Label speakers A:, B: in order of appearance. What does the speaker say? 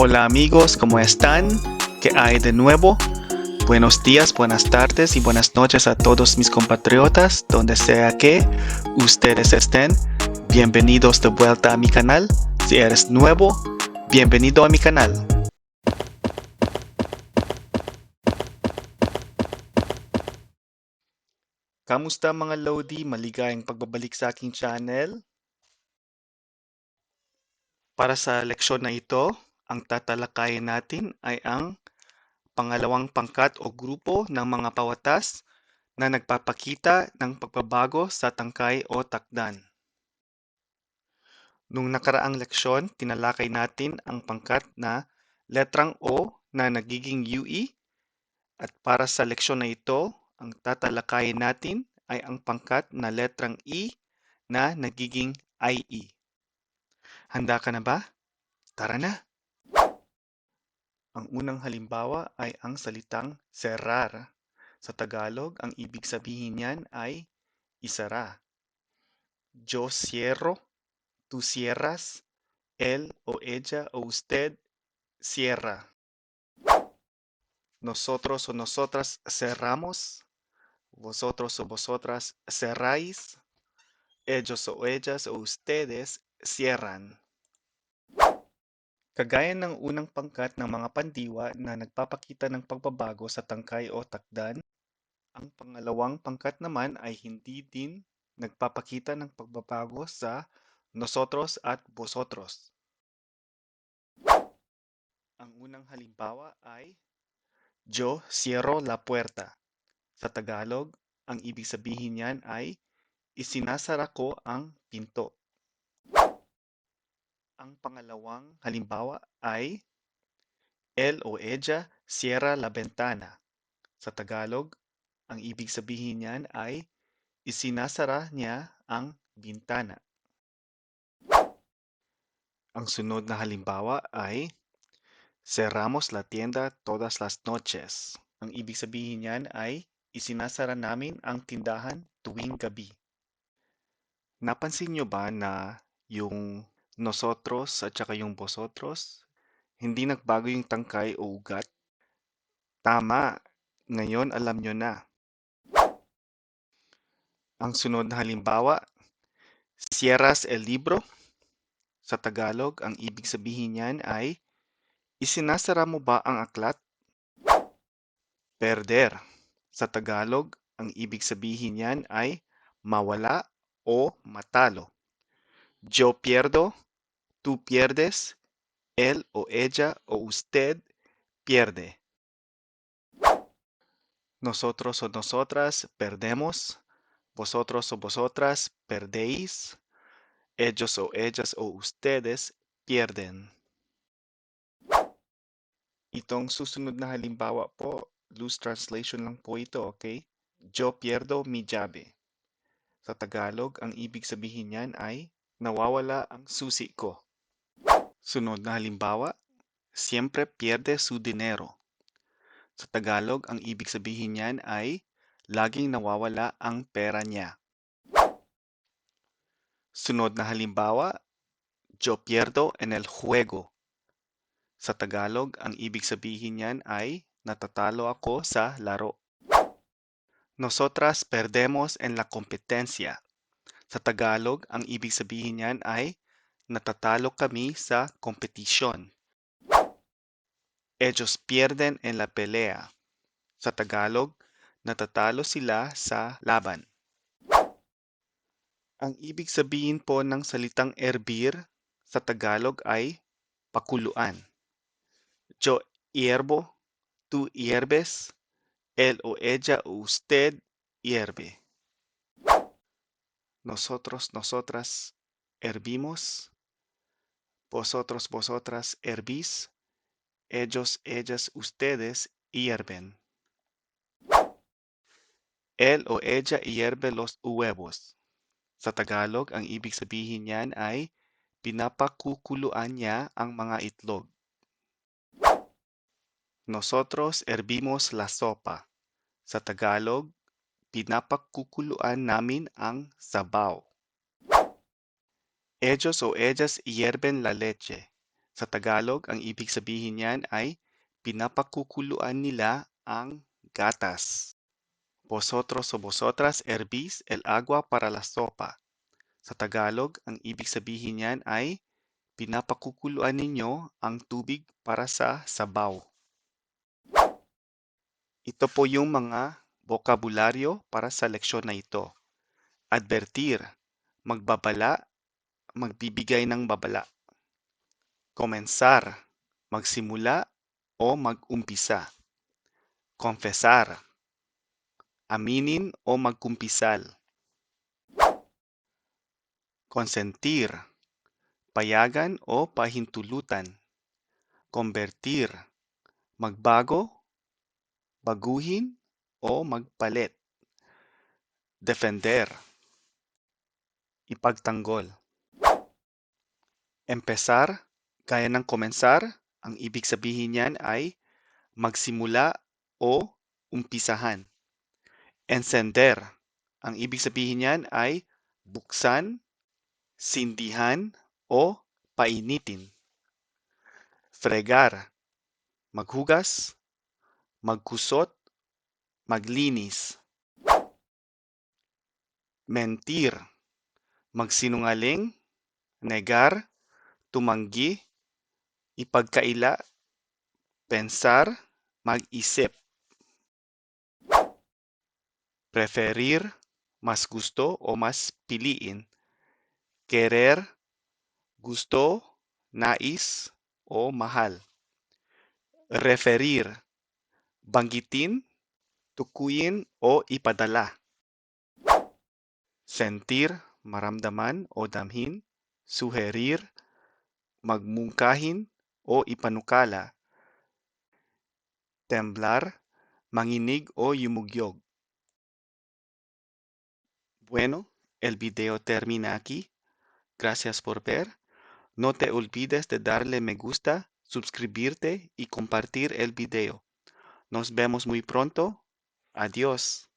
A: Hola amigos, ¿cómo están? ¿Qué hay de nuevo? Buenos días, buenas tardes y buenas noches a todos mis compatriotas, donde sea que ustedes estén. Bienvenidos de vuelta a mi canal. Si eres nuevo, bienvenido a mi canal. Kamusta mga Lodi? Maligayang pagbabalik sa aking channel. Para sa leksyon na ito, ang tatalakayin natin ay ang pangalawang pangkat o grupo ng mga pawatas na nagpapakita ng pagbabago sa tangkay o takdan. Nung nakaraang leksyon, tinalakay natin ang pangkat na letrang O na nagiging UE at para sa leksyon na ito, ang tatalakayin natin ay ang pangkat na letrang E na nagiging IE. Handa ka na ba? Tara na! Ang unang halimbawa ay ang salitang cerrar. Sa Tagalog, ang ibig sabihin niyan ay isara. Yo cierro, tú cierras, él o ella o usted cierra. Nosotros o nosotras cerramos, vosotros o vosotras cerráis, ellos o ellas o ustedes cierran. Kagaya ng unang pangkat ng mga pandiwa na nagpapakita ng pagbabago sa tangkay o takdan, ang pangalawang pangkat naman ay hindi din nagpapakita ng pagbabago sa nosotros at vosotros. Ang unang halimbawa ay Yo cierro la puerta. Sa Tagalog, ang ibig sabihin niyan ay isinasara ko ang pinto. Ang pangalawang halimbawa ay él o ella cierra la ventana. Sa Tagalog, ang ibig sabihin niyan ay isinasara niya ang bintana. Ang sunod na halimbawa ay cerramos la tienda todas las noches. Ang ibig sabihin niyan ay isinasara namin ang tindahan tuwing gabi. Napansin niyo ba na yung nosotros at saka yung vosotros, hindi nagbago yung tangkay o ugat? Tama, ngayon alam nyo na. Ang sunod na halimbawa, cierras el libro. Sa Tagalog, ang ibig sabihin niyan ay isinasara mo ba ang aklat? Perder. Sa Tagalog, ang ibig sabihin niyan ay mawala o matalo. Yo pierdo, tú pierdes, él o ella o usted pierde. Nosotros o nosotras perdemos, vosotros o vosotras perdéis, ellos o ellas o ustedes pierden. Itong susunod na halimbawa po, loose translation lang po ito, okay? Yo pierdo mi llave. Sa Tagalog, ang ibig sabihin niyan ay nawawala ang susi ko. Sunod na halimbawa, siempre pierde su dinero. Sa Tagalog, ang ibig sabihin niyan ay laging nawawala ang pera niya. Sunod na halimbawa, yo pierdo en el juego. Sa Tagalog, ang ibig sabihin niyan ay natatalo ako sa laro. Nosotras perdemos en la competencia. Sa Tagalog, ang ibig sabihin niyan ay natatalo kami sa kompetisyon. Ellos pierden en la pelea. Sa Tagalog, natatalo sila sa laban. Ang ibig sabihin po ng salitang hervir sa Tagalog ay pakuluan. Yo hiervo, tú hierves, él o ella o usted hierve. Nosotros, nosotras hervimos. Vosotros, vosotras hervís. Ellos, ellas, ustedes hierven. Él o ella hierve los huevos. Sa Tagalog, ang ibig sabihin niyan ay pinapakukuluan niya ang mga itlog. Nosotros hervimos la sopa. Sa Tagalog, pinapakukuluan namin ang sabaw. Ellos o ellas hierven la leche. Sa Tagalog, ang ibig sabihin niyan ay pinapakukuluan nila ang gatas. Vosotros o vosotras hervís el agua para la sopa. Sa Tagalog, ang ibig sabihin niyan ay pinapakukuluan ninyo ang tubig para sa sabaw. Ito po yung mga bokabularyo para sa leksyon na ito. Advertir, magbabala, magbibigay ng babala. Comenzar, magsimula o mag-umpisa. Confesar, aminin o magkumpisal. Consentir, payagan o pahintulutan. Convertir, magbago, baguhin o magpalit. Defender, ipagtanggol. Empezar, gaya ng komensar, ang ibig sabihin niyan ay magsimula o umpisahan. Encender, ang ibig sabihin niyan ay buksan, sindihan o painitin. Fregar, maghugas, magkusot, maglinis. Mentir, magsinungaling, negar, tumanggi, ipagkaila, pensar, mag-isip. Preferir, mas gusto o mas piliin. Querer, gusto, nais o mahal. Referir, banggitin, tukuyin o ipadala. Sentir, maramdaman o damhin. Suherir, magmungkahin o ipanukala. Temblar, manginig o yumugyog. Bueno, el video termina aquí. Gracias por ver. No te olvides de darle me gusta, suscribirte y compartir el video. Nos vemos muy pronto. Adiós.